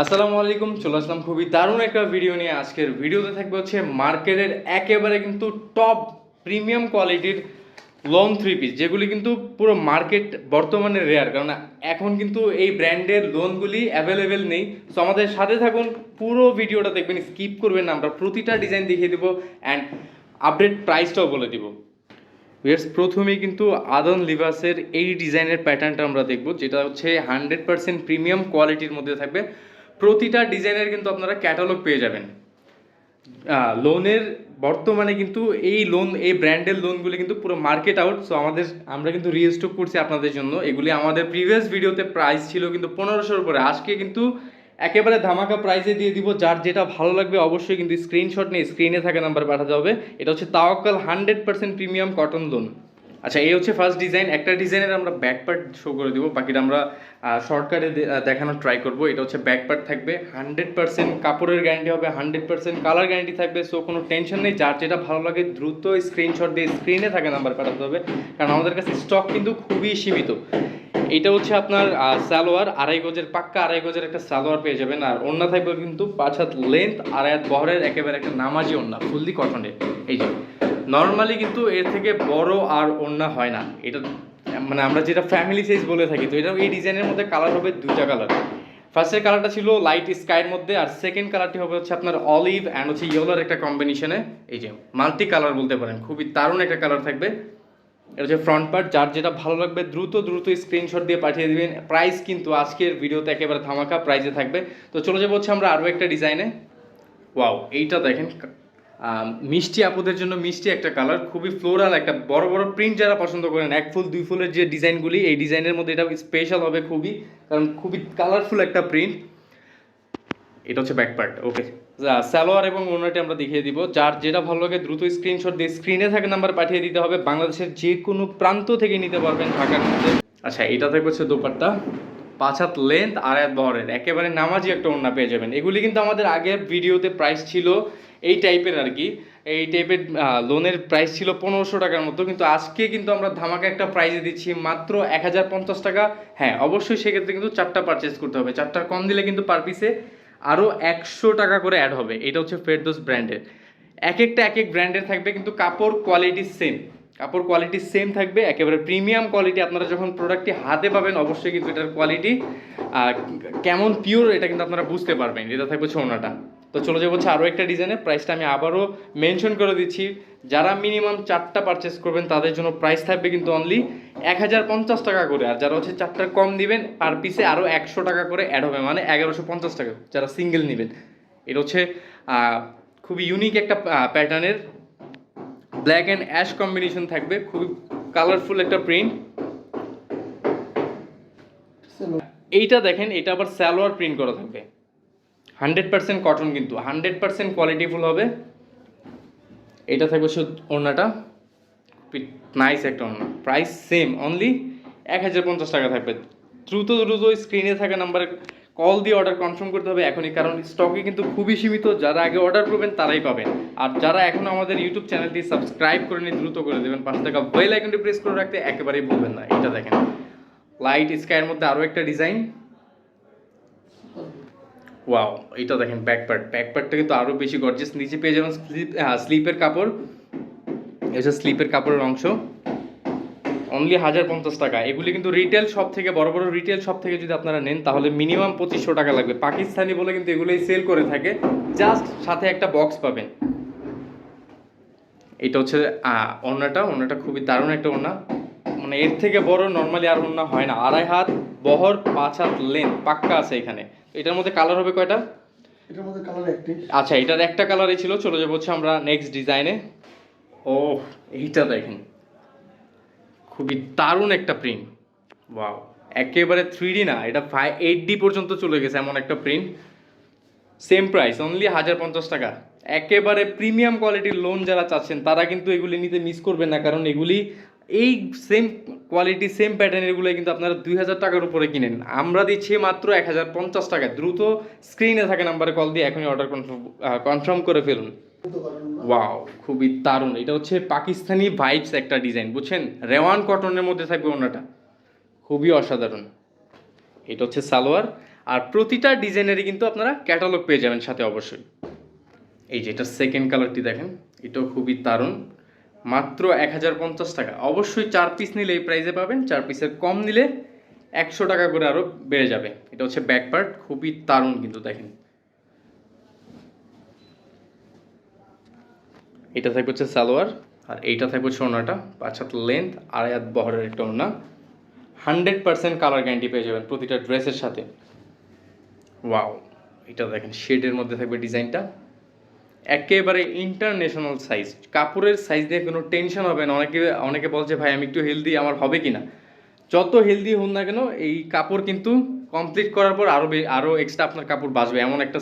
আসসালামু আলাইকুম, চলে আসলাম খুবই দারুণ একটা ভিডিও নিয়ে। আজকের ভিডিওতে থাকবে হচ্ছে মার্কেটের একেবারে কিন্তু টপ প্রিমিয়াম কোয়ালিটির লং থ্রি পিস যেগুলি কিন্তু পুরো মার্কেট বর্তমানে রেয়ার কারণ এখন কিন্তু এই ব্র্যান্ডের লোনগুলি অ্যাভেলেবেল নেই। সো আমাদের সাথে থাকুন, পুরো ভিডিওটা দেখবেন স্কিপ করবেন না, আমরা প্রতিটা ডিজাইন দেখিয়ে দেবো অ্যান্ড আপডেট প্রাইসটাও বলে দিব। ভিয়ার্স প্রথমেই কিন্তু আদন লিভাসের এই ডিজাইনের প্যাটার্নটা আমরা দেখব, যেটা হচ্ছে হান্ড্রেড পার্সেন্ট প্রিমিয়াম কোয়ালিটির মধ্যে থাকবে। প্রতিটা ডিজাইনের কিন্তু আপনারা ক্যাটালগ পেয়ে যাবেন। লোনের বর্তমানে কিন্তু এই লোন এই ব্র্যান্ডের লোনগুলি কিন্তু পুরো মার্কেট আউট সো আমাদের, আমরা কিন্তু রিস্টক করছি আপনাদের জন্য। এগুলি আমাদের প্রিভিয়াস ভিডিওতে প্রাইস ছিল কিন্তু পনেরোশোর উপরে। আজকে কিন্তু একেবারে ধামাকা প্রাইসে দিয়ে দিব, যার যেটা ভালো লাগবে অবশ্যই কিন্তু স্ক্রিনশট নিয়ে স্ক্রিনে থাকা নাম্বার পাঠাতে হবে। এটা হচ্ছে Tawakkal hundred percent premium cotton lawn আচ্ছা এই হচ্ছে ফার্স্ট ডিজাইন একটা ডিজাইনের আমরা ব্যাক পার্ট শো করে দিব, বাকিটা আমরা শর্টকাটে দেখানোর ট্রাই করব, এটা হচ্ছে ব্যাক পার্ট থাকবে হান্ড্রেড পার্সেন্ট কাপড়ের গ্যারান্টি হবে হান্ড্রেড পার্সেন্ট কালার গ্যারান্টি থাকবে সো কোনো টেনশন নেই, যার যেটা ভালো লাগে দ্রুত স্ক্রিনশট দিয়ে স্ক্রিনে থাকে নাম্বার পাঠাতে হবে, কারণ আমাদের কাছে স্টক কিন্তু খুবই সীমিত। এটা হচ্ছে আপনার সালোয়ার, আড়াই গজের পাক্কা, আড়াই গজের একটা সালোয়ার পেয়ে যাবেন। আর ওড়না থাকবে কিন্তু পাঁচ হাত লেন্থ আড়াই হাত বহরের, একেবারে একটা নামাজি ওড়না ফুললি কটনের এই যে নর্মালি কিন্তু এর থেকে বড় আর ওড়না হয় না। এটা মানে আমরা যেটা ফ্যামিলি সাইজ বলে থাকি, তো এটা এই ডিজাইনের মধ্যে কালার হবে দুইটা কালার ফার্স্টের কালারটা ছিল লাইট স্কাইয়ের মধ্যে, আর সেকেন্ড কালারটি হবে হচ্ছে আপনার অলিভ অ্যান্ড হচ্ছে ইয়েলোর একটা কম্বিনেশনে এই যে মাল্টি কালার বলতে পারেন, খুবই দারুণ একটা কালার থাকবে। এটা হচ্ছে ফ্রন্ট পার্ট যার যেটা ভালো লাগবে দ্রুত দ্রুত স্ক্রিনশট দিয়ে পাঠিয়ে দিবেন। প্রাইস কিন্তু আজকের ভিডিওতে একেবারে ধামাকা প্রাইসে থাকবে। তো চলে যাব হচ্ছে আমরা আরও একটা ডিজাইনে ওয়াও এইটা দেখেন। মিষ্টি আপুদের জন্য মিষ্টি একটা কালার খুবই ফ্লোরাল একটা বড় বড় প্রিন্ট যারা পছন্দ করেন, এক ফুল, দুই ফুলের যে ডিজাইনগুলি এই ডিজাইনের মধ্যে এটা স্পেশাল হবে খুবই, কারণ খুবই কালারফুল একটা প্রিন্ট এটা হচ্ছে ব্যাক পার্ট ওকে সালোয়ার এবং ওনারটি আমরা দেখিয়ে দিব। যার যেটা ভালো লাগে দ্রুত স্ক্রিনশট দিয়ে স্ক্রিনে থাকা নাম্বার পাঠিয়ে দিতে হবে। বাংলাদেশের যে কোনো প্রান্ত থেকে নিতে পারবেন ঢাকার মধ্যে। আচ্ছা এটা থাকবে হচ্ছে দোপাট্টা। পাঁচ হাত লেন্থ আর এক বহরের। একেবারে নামাজি একটা ওড়না পেয়ে যাবেন। এগুলি কিন্তু আমাদের আগের ভিডিওতে প্রাইস ছিল এই টাইপের আর কি। এই টাইপের লোনের প্রাইস ছিল পনেরোশো টাকার মতো। কিন্তু আজকে কিন্তু আমরা ধামাকা একটা প্রাইজে দিচ্ছি মাত্র এক হাজার পঞ্চাশ টাকা। হ্যাঁ অবশ্যই সেক্ষেত্রে কিন্তু চারটা পারচেস করতে হবে। চারটা কম দিলে কিন্তু পার পিসে আরও একশো টাকা করে অ্যাড হবে। এটা হচ্ছে ফেরদোস ব্র্যান্ডের এক একটা এক এক ব্র্যান্ডের থাকবে, কিন্তু কাপড় কোয়ালিটি সেম কাপড় কোয়ালিটি সেম থাকবে, একেবারে প্রিমিয়াম কোয়ালিটি আপনারা যখন প্রোডাক্টটি হাতে পাবেন, অবশ্যই কিন্তু এটার কোয়ালিটি কেমন পিওর এটা কিন্তু আপনারা বুঝতে পারবেন। এটা থাকবে হচ্ছে ওনাটা। তো চলে যাব হচ্ছে আরও একটা ডিজাইনের প্রাইসটা আমি আবারও মেনশন করে দিচ্ছি। যারা মিনিমাম চারটা পারচেস করবেন, তাদের জন্য প্রাইস থাকবে কিন্তু অনলি এক হাজার পঞ্চাশ টাকা করে। আর যারা হচ্ছে চারটার কম দিবেন পার পিসে আরও একশো টাকা করে অ্যাড হবে। মানে এগারোশো পঞ্চাশ টাকা যারা সিঙ্গেল নেবেন। এটা হচ্ছে খুবই ইউনিক একটা প্যাটার্নের ব্ল্যাক অ্যান্ড অ্যাশ কম্বিনেশন থাকবে। খুবই কালারফুল একটা প্রিন্ট এইটা দেখেন, এটা আবার সালোয়ার প্রিন্ট করা থাকবে। হান্ড্রেড পার্সেন্ট কটন কিন্তু। হান্ড্রেড পার্সেন্ট কোয়ালিটিফুল হবে। এটা থাকবে শুধু ওড়নাটা। নাইস একটা ওড়না প্রাইস সেম অনলি এক হাজার পঞ্চাশ টাকা থাকবে। দ্রুত দ্রুত স্ক্রিনে থাকা নাম্বারে কল দিয়ে অর্ডার কনফার্ম করতে হবে এখনই, কারণ স্টকে কিন্তু খুবই সীমিত। যারা আগে অর্ডার করবেন, তারাই পাবেন। আর যারা এখনও আমাদের ইউটিউব চ্যানেলটি সাবস্ক্রাইব করে নিয়ে দ্রুত করে দেবেন। পাঁচ টাকা বেল আইকনটি প্রেস করে রাখতে একেবারেই ভুলবেন না। এটা দেখেন। লাইট স্কাইয়ের মধ্যে আরও একটা ডিজাইন ওয়াও এটা দেখেন ব্যাক পার্ট ব্যাক পার্টটা কিন্তু আরও বেশি গর্জিয়াস নিচে পেয়ে যাবেন স্লিপ হ্যাঁ স্লিপের কাপড়। এটা স্লিপের কাপড়ের অংশ অনলি হাজার পঞ্চাশ টাকা। এগুলি কিন্তু রিটেল শপ থেকে বড় বড় রিটেল শপ থেকে যদি আপনারা নেন তাহলে মিনিমাম পঁচিশশো টাকা লাগবে। পাকিস্তানি বলে কিন্তু এগুলোই সেল করে থাকে। জাস্ট সাথে একটা বক্স পাবেন। এটা হচ্ছে ওড়নাটা। ওড়নাটা খুবই দারুণ একটা ওড়না। মানে এর থেকে বড় নর্মালি আর ওড়না হয় না। আড়াই হাত বহর পাঁচ হাত লেন্থ পাক্কা আছে এখানে। এটার মধ্যে কালার হবে কয়টা? এটার মধ্যে কালার একটি আচ্ছা এটার একটা কালারই ছিল। চলে যাব হচ্ছে আমরা নেক্সট ডিজাইনে ও এইটা দেখেন। খুবই দারুণ একটা প্রিন্ট ওয়াও একেবারে থ্রি না, এটা ফাইভ এইট ডি পর্যন্ত চলে গেছে এমন একটা প্রিন্ট সেম প্রাইস অনলি হাজার পঞ্চাশ টাকা। একেবারে প্রিমিয়াম কোয়ালিটির লোন যারা চাচ্ছেন, তারা কিন্তু এগুলি নিতে মিস করবেন না, কারণ এগুলি এই সেম কোয়ালিটি সেম প্যাটার্নের এগুলো কিন্তু আপনারা দুই হাজার টাকার উপরে কিনেন। আমরা দিচ্ছি মাত্র এক হাজার পঞ্চাশ টাকা দ্রুত স্ক্রিনে থাকা নাম্বারে কল দিয়ে এখনই অর্ডার কনফার্ম কনফার্ম করে ফেলুন। ওয়াও খুবই দারুণ। এটা হচ্ছে পাকিস্তানি ভাইবস একটা ডিজাইন বুঝছেন? রেওয়ান কটনের মধ্যে থাকবে ওনাটা। খুবই অসাধারণ। এটা হচ্ছে সালোয়ার। আর প্রতিটা ডিজাইনেরই কিন্তু আপনারা ক্যাটালগ পেয়ে যাবেন সাথে অবশ্যই। এই যে এটা সেকেন্ড কালারটি দেখেন, এটাও খুবই দারুণ। মাত্র এক হাজার পঞ্চাশ টাকা। অবশ্যই চার পিস নিলে এই প্রাইসে পাবেন, চার পিসের কম নিলে একশো টাকা করে আরও বেড়ে যাবে। এটা হচ্ছে ব্যাক পার্ট খুবই দারুণ কিন্তু দেখেন। এটা থাকবে হচ্ছে সালোয়ার, আর এইটা থাকবে হচ্ছে ওনাটা পাঁচ হাত লেন্থ আড়াই হাত বহরের একটা ওনা হান্ড্রেড পার্সেন্ট কালার গ্যারান্টি পেয়ে যাবেন প্রতিটা ড্রেসের সাথে। ওয়াও এটা দেখেন শেডের মধ্যে থাকবে ডিজাইনটা। একেবারে ইন্টারন্যাশনাল সাইজ কাপড়ের সাইজ নিয়ে কোনো টেনশন হবে না। অনেকে অনেকে বলছে ভাই, আমি একটু হেলদি আমার হবে কি না যত হেলদি হন না কেন, এই কাপড় কিন্তু কমপ্লিট করার পর আরও আরও এক্সট্রা আপনার কাপড় বাঁচবে। এমন একটা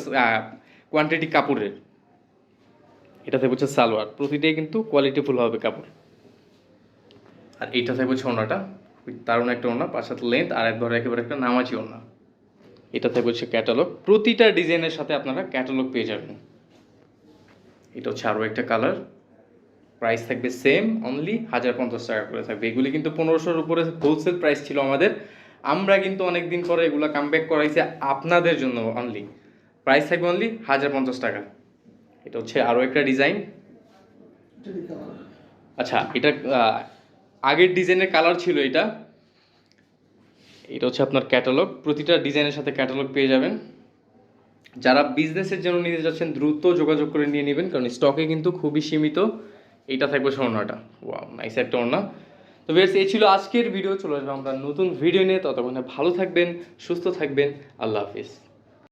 কোয়ান্টিটি কাপড়ের। এটা থেকে হচ্ছে সালোয়ার। প্রতিটাই কিন্তু কোয়ালিটিফুল হবে কাপড়। আর এইটা থেকে হচ্ছে ওনাটা দারুণ একটা ওনা পাঁচ হাত লেন্থ আর একবার একেবারে একটা নামাজি ওনা এটা থেকে হচ্ছে ক্যাটালগ প্রতিটা ডিজাইনের সাথে আপনারা ক্যাটালগ পেয়ে যাবেন। এটা হচ্ছে আরও একটা কালার প্রাইস থাকবে সেম অনলি হাজার পঞ্চাশ টাকা করে থাকবে। এগুলি কিন্তু পনেরোশোর উপরে হোলসেল প্রাইস ছিল আমাদের। আমরা কিন্তু অনেক দিন পরে এগুলো কামব্যাক করাইছি আপনাদের জন্য অনলি প্রাইস থাকবে অনলি হাজার পঞ্চাশ টাকা। এটা হচ্ছে আরও একটা ডিজাইন। আচ্ছা এটা আগের ডিজাইনের কালার ছিল এটা। এটা হচ্ছে আপনার ক্যাটালগ। প্রতিটা ডিজাইনের সাথে ক্যাটালগ পেয়ে যাবেন। যারা বিজনেসের জন্য নিতে যাচ্ছেন, দ্রুত যোগাযোগ করে নিয়ে নেবেন, কারণ স্টকে কিন্তু খুবই সীমিত। এইটা থাকবে সোনাটা ওয়াও নাইস একটা ওড়না। তো বেশ এই ছিল আজকের ভিডিও চলে আসব আমরা নতুন ভিডিও নিয়ে। ততক্ষণে ভালো থাকবেন, সুস্থ থাকবেন। আল্লাহ হাফিজ।